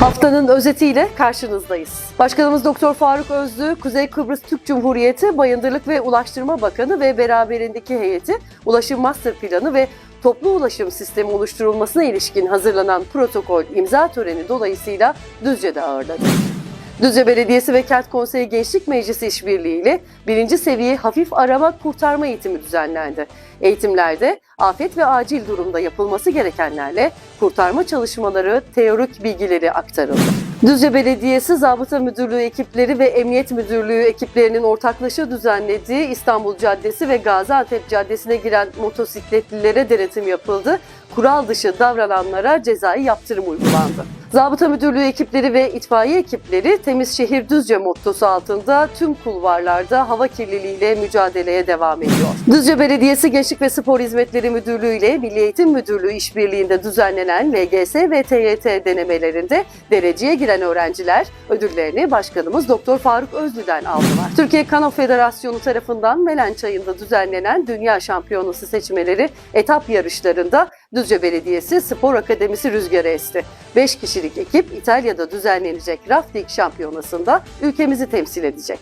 Haftanın özetiyle karşınızdayız. Başkanımız Doktor Faruk Özlü, Kuzey Kıbrıs Türk Cumhuriyeti Bayındırlık ve Ulaştırma Bakanı ve beraberindeki heyeti Ulaşım Master Planı ve toplu ulaşım sistemi oluşturulmasına ilişkin hazırlanan protokol imza töreni dolayısıyla Düzce'de ağırladı. Düzce Belediyesi ve Kent Konseyi Gençlik Meclisi işbirliğiyle birinci seviye hafif arama kurtarma eğitimi düzenlendi. Eğitimlerde afet ve acil durumda yapılması gerekenlerle kurtarma çalışmaları, teorik bilgileri aktarıldı. Düzce Belediyesi Zabıta Müdürlüğü ekipleri ve Emniyet Müdürlüğü ekiplerinin ortaklaşa düzenlediği İstanbul Caddesi ve Gaziantep Caddesi'ne giren motosikletlilere denetim yapıldı. Kural dışı davrananlara cezai yaptırım uygulandı. Zabıta Müdürlüğü ekipleri ve itfaiye ekipleri Temiz Şehir Düzce mottosu altında tüm kulvarlarda hava kirliliğiyle mücadeleye devam ediyor. Düzce Belediyesi Gençlik ve Spor Hizmetleri Müdürlüğü ile Milli Eğitim Müdürlüğü işbirliğinde düzenlenen LGS ve TYT denemelerinde dereceye giren öğrenciler ödüllerini Başkanımız Doktor Faruk Özlü'den aldılar. Türkiye Kano Federasyonu tarafından Melen Çayı'nda düzenlenen Dünya Şampiyonası seçmeleri etap yarışlarında Düzce Belediyesi Spor Akademisi rüzgarı esti. 5 kişilik ekip İtalya'da düzenlenecek rafting şampiyonasında ülkemizi temsil edecek.